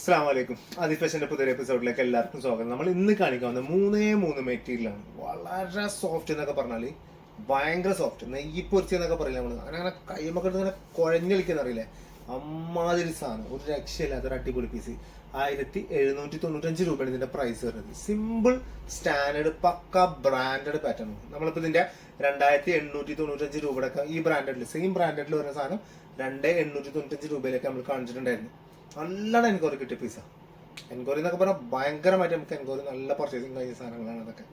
അസ്സാം വലൈക്കും ആദിഫാഷന്റെ പുതിയ എപ്പിസോഡിലേക്ക് എല്ലാവർക്കും സ്വാഗതം. നമ്മൾ ഇന്ന് കാണിക്കാൻ കാണിക്കാവുന്ന മൂന്നേ മൂന്ന് മെറ്റീരിയലാണ്. വളരെ സോഫ്റ്റ് എന്നൊക്കെ പറഞ്ഞാൽ ഭയങ്കര സോഫ്റ്റ് നെയ്യ് പൊരിച്ച് എന്നൊക്കെ പറയില്ല നമ്മൾ അങ്ങനെ അങ്ങനെ കൈമൊക്കെ ഇങ്ങനെ കുഴഞ്ഞു കളിക്കുന്ന അറിയില്ലേ? അമ്മാതിരി സാധനം. ഒരു രക്ഷയില്ലാത്ത ഒരു അടിപൊളി പീസ് ആയിരത്തി എഴുന്നൂറ്റി തൊണ്ണൂറ്റഞ്ച് രൂപയാണ് ഇതിന്റെ പ്രൈസ് വരുന്നത്. Simple standard pukka branded pattern നമ്മളിപ്പോൾ ഇതിന്റെ രണ്ടായിരത്തി എണ്ണൂറ്റി തൊണ്ണൂറ്റഞ്ച് രൂപയുടെ ഈ ബ്രാൻഡഡിൽ സെയിം ബ്രാൻഡഡിൽ വരുന്ന സാധനം രണ്ട് എണ്ണൂറ്റി തൊണ്ണൂറ്റഞ്ച് രൂപയിലൊക്കെ നമ്മൾ കാണിച്ചിട്ടുണ്ടായിരുന്നു. നല്ലോണം എൻക്വയറി കിട്ടിയ പീസ. എൻക്വയറി എന്നൊക്കെ പറഞ്ഞാൽ ഭയങ്കരമായിട്ട് നമുക്ക് എൻക്വയറി നല്ല പർച്ചേസിങ് കഴിഞ്ഞ സാധനങ്ങളാണ് അതൊക്കെ.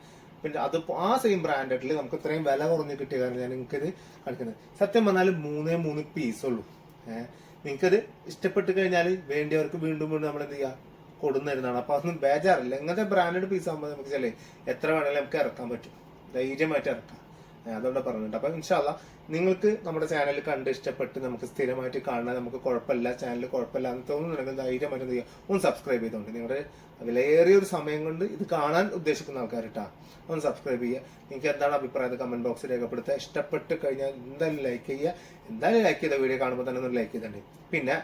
പിന്നെ അത് ആ സെയിം ബ്രാൻഡിൽ നമുക്ക് ഇത്രയും വില കുറഞ്ഞ് കിട്ടിയ കാരണം ഞാൻ നിങ്ങൾക്കിത് കാണിക്കുന്നത്. സത്യം പറഞ്ഞാൽ മൂന്നേ മൂന്ന് പീസ് ഉള്ളൂ. ഏഹ് നിങ്ങൾക്കത് ഇഷ്ടപ്പെട്ട് കഴിഞ്ഞാൽ വേണ്ടിയവർക്ക് വീണ്ടും വീണ്ടും നമ്മൾ എന്ത് ചെയ്യുക കൊടുന്നിരുന്നതാണ്. അപ്പൊ അതൊന്നും ബേജാറില്ല. ഇങ്ങനത്തെ ബ്രാൻഡഡ് പീസ് ആകുമ്പോൾ നമുക്ക് ചില എത്ര വേണമെങ്കിലും നമുക്ക് ഇറക്കാൻ പറ്റും. ധൈര്യമായിട്ട് ഇറക്കാം. ഏ, അതുകൊണ്ട് പറഞ്ഞിട്ടുണ്ട്. അപ്പൊ ഇൻഷാല്ല നിങ്ങൾക്ക് നമ്മുടെ ചാനൽ കണ്ട് ഇഷ്ടപ്പെട്ട് നമുക്ക് സ്ഥിരമായിട്ട് കാണാൻ നമുക്ക് കുഴപ്പമില്ല ചാനൽ കുഴപ്പമില്ല എന്ന് തോന്നുന്നുണ്ടെങ്കിൽ ധൈര്യമായിട്ട് എന്ത് ചെയ്യുക ഒന്ന് സബ്സ്ക്രൈബ് ചെയ്തോണ്ട്. നിങ്ങളുടെ വിലയേറിയ ഒരു സമയം കൊണ്ട് ഇത് കാണാൻ ഉദ്ദേശിക്കുന്ന ആൾക്കാർ കേട്ടാ ഒന്ന് സബ്സ്ക്രൈബ് ചെയ്യുക. നിങ്ങൾക്ക് എന്താണ് അഭിപ്രായം? കമന്റ് ബോക്സിൽ രേഖപ്പെടുത്തുക. ഇഷ്ടപ്പെട്ട് കഴിഞ്ഞാൽ എന്തായാലും ലൈക്ക് ചെയ്യുക. എന്തായാലും ലൈക്ക് ചെയ്ത വീഡിയോ കാണുമ്പോൾ തന്നെ ഒന്ന് ലൈക്ക് ചെയ്തിട്ടുണ്ട് പിന്നെ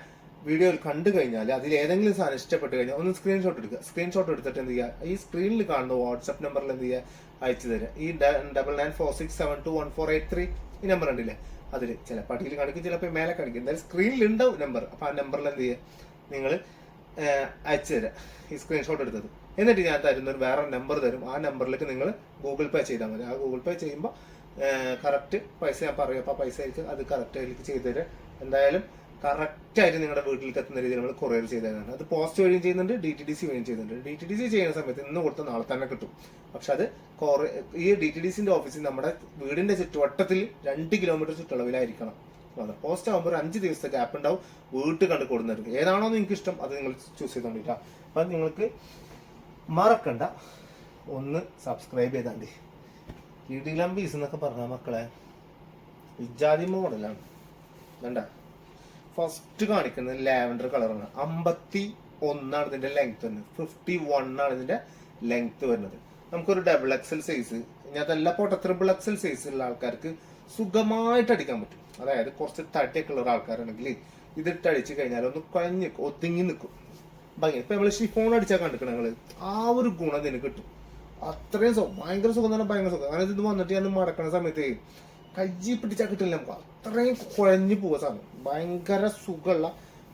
വീഡിയോ കണ്ടു കഴിഞ്ഞാൽ അതിൽ ഏതെങ്കിലും സാധനം ഇഷ്ടപ്പെട്ട് കഴിഞ്ഞാൽ ഒന്ന് സ്ക്രീൻഷോട്ട് എടുക്കുക. സ്ക്രീൻഷോട്ട് എടുത്തിട്ട് എന്ത് ചെയ്യുക? ഈ സ്ക്രീനിൽ കാണുന്ന വാട്സപ്പ് നമ്പറിൽ എന്ത് ചെയ്യുക? അയച്ചു തരിക. ഈ double nine four six seven two one four eight three ഈ നമ്പർ ഉണ്ടല്ലേ? അതിൽ ചില അടിയിൽ കാണിക്കും ചിലപ്പോൾ മേലെ കാണിക്കും എന്തായാലും സ്ക്രീനിൽ ഉണ്ടാവും നമ്പർ അപ്പോൾ ആ നമ്പറിൽ എന്ത് ചെയ്യുക? നിങ്ങൾ അയച്ചു തരാം ഈ സ്ക്രീൻഷോട്ട് എടുത്തത്. എന്നിട്ട് ഞാൻ തരുന്ന ഒരു വേറെ നമ്പർ തരും. ആ നമ്പറിലേക്ക് നിങ്ങൾ ഗൂഗിൾ പേ ചെയ്താൽ മതി. ആ ഗൂഗിൾ പേ ചെയ്യുമ്പോൾ കറക്റ്റ് പൈസ ഞാൻ പറയും. അപ്പോൾ പൈസ ആയിരിക്കും അത് കറക്റ്റ് അതിലേക്ക് ചെയ്തു തരാം. എന്തായാലും കറക്റ്റ് ആയിട്ട് നിങ്ങളുടെ വീട്ടിലേക്ക് എത്തുന്ന രീതിയിൽ നമ്മൾ കൊറിയർ ചെയ്ത് തരുന്നുണ്ട് അത് പോസ്റ്റ് വഴിയും ചെയ്യുന്നുണ്ട് ഡി ടി ഡി സി വഴിയും ചെയ്യുന്നുണ്ട്. ഡി ടി ഡി സി ചെയ്യുന്ന സമയത്ത് ഇന്ന് കൊടുത്ത നാളെ തന്നെ കിട്ടും. പക്ഷെ അത് ഈ ഡി ടി ഡി സിന്റെ ഓഫീസിൽ നമ്മുടെ വീടിന്റെ ചുറ്റുവട്ടത്തിൽ രണ്ട് കിലോമീറ്റർ ചുറ്റളവിലായിരിക്കണം. അതെ പോസ്റ്റ് ആകുമ്പോൾ ഒരു അഞ്ച് ദിവസത്തെ ഗ്യാപ്പ് ഉണ്ടാവും. വീട്ടിൽ കണ്ട് കൊടുക്കുന്നവർക്ക് ഏതാണോ നിങ്ങൾക്ക് ഇഷ്ടം അത് നിങ്ങൾ ചൂസ് ചെയ്തോണ്ടിട്ടാ അപ്പൊ നിങ്ങൾക്ക് മറക്കണ്ട. ഒന്ന് സബ്സ്ക്രൈബ് ചെയ്താണ്ടി. ഇടിലം പീസ് എന്നൊക്കെ പറഞ്ഞ മക്കളെ. ഇജാതി മോഡലാണ് വേണ്ട ഫസ്റ്റ് കാണിക്കുന്നത് ലാവൻഡർ കളറാണ്. അമ്പത്തി ഒന്നാണ് ഇതിന്റെ ലെങ്ത് വരുന്നത്. ഫിഫ്റ്റി വൺ ആണ് ഇതിന്റെ ലെങ്ത് വരുന്നത്. നമുക്കൊരു ഡബിൾ എക്സൽ സൈസ് ഇനി അതല്ല പോട്ടെ ത്രിബിൾ എക്സൽ സൈസ് ഉള്ള ആൾക്കാർക്ക് സുഖമായിട്ട് അടിക്കാൻ പറ്റും. അതായത് കുറച്ച് തടിയൊക്കെ ഉള്ള ആൾക്കാരാണെങ്കിൽ ഇതിട്ട് അടിച്ചു കഴിഞ്ഞാൽ ഒന്ന് കുഴഞ്ഞ് ഒതുങ്ങി നിൽക്കും ഭംഗി ഇപ്പൊ നമ്മൾ ഷിഫോൺ അടിച്ചാൽ കണ്ടിക്കണം ആ ഒരു ഗുണം ഇതിന് കിട്ടും. അത്രയും സുഖം ഭയങ്കര സുഖം തന്നെ ഭയങ്കര സുഖം. അങ്ങനെ ഇത് വന്നിട്ട് ഞാൻ മടക്കണ സമയത്ത് കജ്ജി പിടിച്ചാൽ കിട്ടില്ല നമുക്ക്. അത്രയും കുഴഞ്ഞു പോവുക സാധനം. ഭയങ്കര സുഖമുള്ള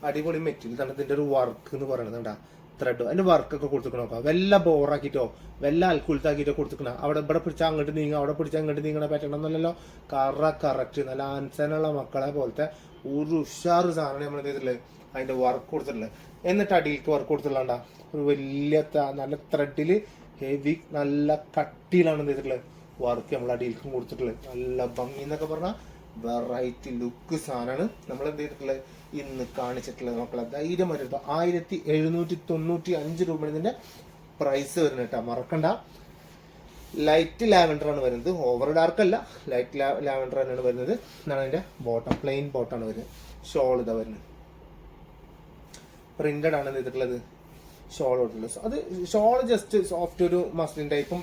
അടിപൊളി മെറ്റീരിയൽ തന്നെ ഇതിന്റെ ഒരു വർക്ക് എന്ന് പറയുന്നത് കണ്ടാ. ത്രെഡ് അതിന്റെ വർക്കൊക്കെ നോക്കാം വല്ല ബോറാക്കിട്ടോ വല്ല അൽക്കുലത്താക്കിട്ടോ കൊടുത്തിക്കണം അവിടെ ഇവിടെ പിടിച്ചാൽ അങ്ങോട്ട് നീങ്ങുക അവിടെ പിടിച്ചാൽ അങ്ങോട്ട് നീങ്ങണ പറ്റണമെന്നല്ലോ കറ കറക്റ്റ് നല്ല ആൻസനുള്ള മക്കളെ പോലത്തെ ഒരു ഉഷാറ് സാധനം നമ്മൾ ചെയ്തിട്ടില്ലേ അതിന്റെ വർക്ക് കൊടുത്തിട്ടുള്ളത്. എന്നിട്ട് അടിയിലേക്ക് വർക്ക് കൊടുത്തിട്ടുള്ളതാണ്ടാ ഒരു വലിയ നല്ല ത്രെഡിൽ ഹെവി നല്ല കട്ടിയിലാണ് ചെയ്തിട്ടുള്ളത് വർക്ക് നമ്മൾ അടിയിലേക്കും കൊടുത്തിട്ടുള്ളത്. നല്ല ഭംഗി എന്നൊക്കെ പറഞ്ഞാൽ വെറൈറ്റി ലുക്ക് സാധനമാണ് നമ്മൾ എന്ത് ചെയ്തിട്ടുള്ളത്? ഇന്ന് കാണിച്ചിട്ടുള്ളത് മക്കളെ. ധൈര്യമായിട്ട് ആയിരത്തി എഴുന്നൂറ്റി തൊണ്ണൂറ്റി അഞ്ച് രൂപ ഇതിന്റെ പ്രൈസ് വരുന്നത് കേട്ടോ. മറക്കണ്ട. ലൈറ്റ് ലാവൻഡർ ആണ് വരുന്നത്. ഓവർ ഡാർക്ക് അല്ല. ലൈറ്റ് ലാവൻഡർ തന്നെയാണ് വരുന്നത്. എന്നാണ് അതിന്റെ ബോട്ടം പ്ലെയിൻ ബോട്ടാണ് വരുന്നത്. ഷോൾ ഇതാ വരുന്നത്. പ്രിന്റഡ് ആണ് ചെയ്തിട്ടുള്ളത്? ഷോൾ കൊടുത്തിട്ടുള്ളത് അത് ഷോൾ ജസ്റ്റ് സോഫ്റ്റ് ഒരു മസ്ലിൻ ടൈപ്പും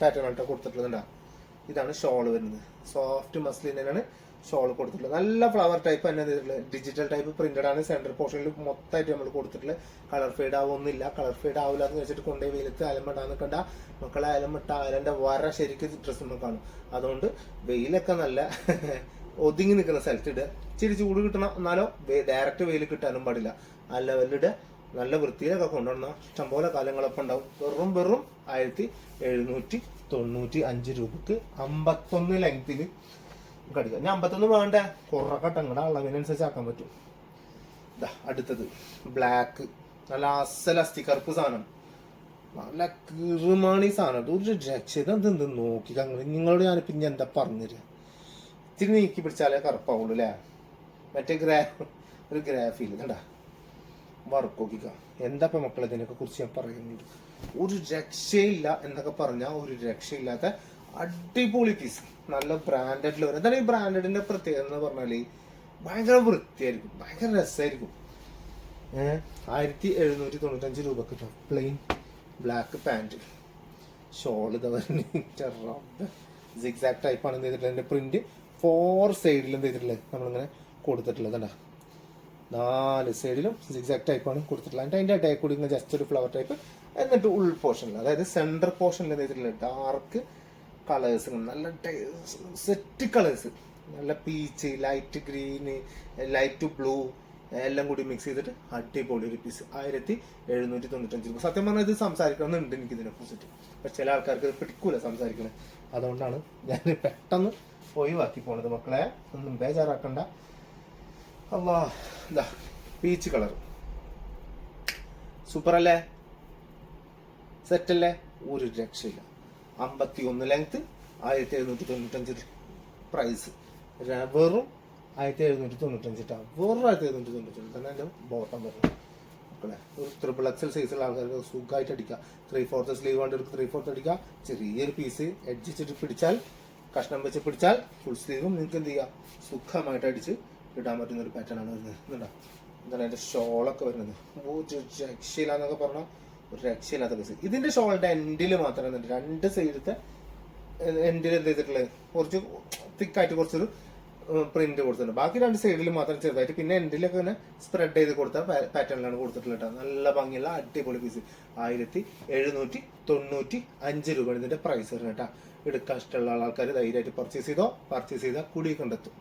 പാറ്റേൺ ആയിട്ട് കൊടുത്തിട്ടുള്ളതുണ്ടാവും ഇതാണ് ഷോൾ വരുന്നത്. സോഫ്റ്റ് മസ്ലിൻ തന്നെയാണ് ഷോൾ കൊടുത്തിട്ടുള്ളത്. നല്ല ഫ്ലവർ ടൈപ്പ് തന്നെ ഡിജിറ്റൽ ടൈപ്പ് പ്രിന്റഡ് ആണ്. സെന്റർ പോർഷനിൽ മൊത്തമായിട്ട് നമ്മൾ കൊടുത്തിട്ടുള്ളത്. കളർ ഫെയ്ഡ് ആവുന്നില്ല കളർ ഫെയ്ഡ് ആവില്ല എന്ന് വെച്ചിട്ട് കൊണ്ടുപോയി വെയിലത്ത് അലമിടാന്ന് കണ്ട മക്കളെ അലമിട്ട അലന്റെ വര ശരിക്കും ഡ്രസ്സ് കാണും. അതുകൊണ്ട് വെയിലൊക്കെ നല്ല ഒതുങ്ങി നിൽക്കുന്ന സ്ഥലത്ത് ഇടുക. ഇച്ചിരി ചൂട് കിട്ടണം എന്നാലോ ഡയറക്റ്റ് വെയിൽ കിട്ടാനും പാടില്ല. ആ ലെവലിലിടുക നല്ല വൃത്തിയിലൊക്കെ കൊണ്ടുവന്ന. ഇഷ്ടംപോലെ കാലങ്ങളൊപ്പം ഉണ്ടാവും. വെറും വെറും ആയിരത്തി എഴുന്നൂറ്റി തൊണ്ണൂറ്റി അഞ്ച് രൂപക്ക് അമ്പത്തൊന്ന് ലെങ്തിൽ കടിക്കാം. ഞാൻ അമ്പത്തൊന്ന് വേണ്ട? കുറക്കെ നിങ്ങളുടെ അളവിനനുസരിച്ച് ആക്കാൻ പറ്റും. ഇതാ അടുത്തത്. ബ്ലാക്ക് നല്ല അസൽ അസ്ഥിക്കറുപ്പ് സാധനം. നല്ല കീറുമാണ് ഈ സാധനം ഒരു രക്ഷ ഇത് എന്ത് നോക്കി നിങ്ങളോട് ഞാൻ പിന്നെ എന്താ പറഞ്ഞുതരിക ഇത്തിരി നീക്കി പിടിച്ചാലേ കറുപ്പാവുള്ളൂ അല്ലേ? മറ്റേ ഗ്രാ ഒരു ഗ്രാഫിൽ കണ്ടാ വർക്ക് നോക്കിക്ക എന്താ ഇപ്പൊ മക്കളെ ഇതിനൊക്കെ കുറിച്ച് ഞാൻ പറയുന്നത്? ഒരു രക്ഷയില്ല എന്നൊക്കെ പറഞ്ഞാൽ ഒരു രക്ഷയില്ലാത്ത അടിപൊളി പീസ് നല്ല ബ്രാൻഡഡിൽ വരും എന്താണ് ഈ ബ്രാൻഡഡിന്റെ പ്രത്യേകത എന്ന് പറഞ്ഞാൽ ഭയങ്കര വൃത്തിയായിരിക്കും. ഭയങ്കര രസമായിരിക്കും ആയിരത്തി എഴുന്നൂറ്റി തൊണ്ണൂറ്റഞ്ച് രൂപ കിട്ടും പ്ലെയിൻ ബ്ലാക്ക് പാന്റ് വരുന്നത് സിക്സാക്ട് ടൈപ്പാണ് എന്ത് ചെയ്തിട്ടുള്ളത് എന്റെ പ്രിന്റ് ഫോർ സൈഡിൽ എന്ത് ചെയ്തിട്ടുള്ളത് നമ്മളിങ്ങനെ കൊടുത്തിട്ടുള്ളത് കണ്ടാ. നാല് സൈഡിലും സിക്സാക്ട് ടൈപ്പാണ് കൊടുത്തിട്ടുള്ളത്. അതിന്റെ അതിന്റെ കൂടി ഇങ്ങനെ ജസ്റ്റ് ഒരു ഫ്ലവർ ടൈപ്പ് എന്നിട്ട് ഉൾ പോർഷനിൽ അതായത് സെന്റർ പോർഷനിൽ എന്ത് ഡാർക്ക് കളേഴ്സ് നല്ല സെറ്റ് കളേഴ്സ് നല്ല peach light green light blue എല്ലാം കൂടി മിക്സ് ചെയ്തിട്ട് അടിപൊളി ഒരു പീസ് ആയിരത്തി എഴുന്നൂറ്റി തൊണ്ണൂറ്റഞ്ച് രൂപ. സത്യം പറഞ്ഞാൽ ഇത് സംസാരിക്കണമെന്നുണ്ട് എനിക്ക് ഇതിനെ കുറിച്ചിട്ട്. പക്ഷെ ചില ആൾക്കാർക്ക് ഇത് പിടിക്കൂല സംസാരിക്കണത് അതുകൊണ്ടാണ് ഞാൻ പെട്ടെന്ന് ഒഴിവാക്കി പോണത് മക്കളെ. ഒന്നും ബേജാറാക്കണ്ട. അല്ലാ ഇതാ പീച്ച് കളർ സൂപ്പർ അല്ലേ സെറ്റല്ലേ? ഒരു രക്ഷയില്ല. അമ്പത്തി ഒന്ന് ലെങ്ത് ആയിരത്തി എഴുന്നൂറ്റി തൊണ്ണൂറ്റഞ്ച് പ്രൈസ് വെറും ആയിരത്തി എഴുന്നൂറ്റി തൊണ്ണൂറ്റഞ്ച് ഇട്ടാ വെറും ആയിരത്തി എഴുന്നൂറ്റി തൊണ്ണൂറ്റഞ്ച് തന്നെ ബോട്ടം വരുന്നത് മക്കളെ ഒരു ട്രിപ്പിൾ എക്സൽ സൈസുള്ള ആൾക്കാർക്ക് സുഖമായിട്ട് അടിക്കാം. ത്രീ ഫോർത്ത് സ്ലീവ് വേണ്ടവർക്ക് ത്രീ ഫോർത്ത് അടിക്കാം. ചെറിയൊരു പീസ് എഡ്ജിച്ചിട്ട് പിടിച്ചാൽ കഷ്ണം വെച്ച് പിടിച്ചാൽ ഫുൾ സ്ലീവും നിങ്ങൾക്ക് എന്ത് ചെയ്യുക സുഖമായിട്ട് അടിച്ച് ഇടാൻ പറ്റുന്ന ഒരു പാറ്റേൺ ആണ് വരുന്നത്. എന്താ എന്താണ് അതിന്റെ ഷോളൊക്കെ വരുന്നത്. രക്ഷയില്ല എന്നൊക്കെ പറഞ്ഞാൽ ഒരു രക്ഷയില്ലാത്ത പീസ് ഇതിന്റെ ഷോളിന്റെ എൻഡിൽ മാത്രമേ രണ്ട് സൈഡത്തെ എൻഡിൽ എന്ത് ചെയ്തിട്ടുള്ളത്? കുറച്ച് തിക്കായിട്ട് കുറച്ചൊരു പ്രിന്റ് കൊടുത്തിട്ടുണ്ട്. ബാക്കി രണ്ട് സൈഡിൽ മാത്രം ചെറുതായിട്ട് പിന്നെ എൻഡിലൊക്കെ ഇങ്ങനെ സ്പ്രെഡ് ചെയ്ത് കൊടുത്ത പാറ്റേണിലാണ് കൊടുത്തിട്ടുള്ളത്. നല്ല ഭംഗിയുള്ള അടിപൊളി പീസ് ആയിരത്തി എഴുന്നൂറ്റി തൊണ്ണൂറ്റി അഞ്ച് രൂപ ഇതിന്റെ പ്രൈസ് വരുന്നത് കേട്ടോ എടുക്കാൻ ഇഷ്ടമുള്ള ആൾക്കാർ ധൈര്യമായിട്ട് പർച്ചേസ് ചെയ്തോ പർച്ചേസ് ചെയ്താൽ കുടി കണ്ടെത്തും.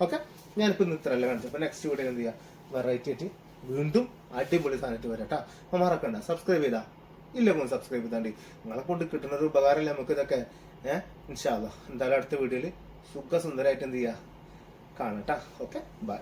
ഓക്കെ? ഞാനിപ്പോൾ ഇന്ന് ഇത്രയല്ല കാണിച്ചു. അപ്പോൾ നെക്സ്റ്റ് വീഡിയോ എന്ത് ചെയ്യുക വെറൈറ്റി ആയിട്ട് വീണ്ടും അടിപൊളി സാധനമായിട്ട് വരാം കേട്ടോ അപ്പോൾ മറക്കണ്ട. സബ്സ്ക്രൈബ് ചെയ്താൽ ഇല്ല കൊണ്ട് സബ്സ്ക്രൈബ് ചെയ്താണ്ടി നിങ്ങളെ കൊണ്ട് കിട്ടുന്ന ഒരു ഉപകാരമല്ല നമുക്ക് ഇതൊക്കെ? ഏഹ് ഇൻഷാല്ല എന്തായാലും അടുത്ത വീഡിയോയിൽ സുഖസുന്ദരമായിട്ട് എന്ത് ചെയ്യുക കാണട്ടാ ഓക്കെ? ബൈ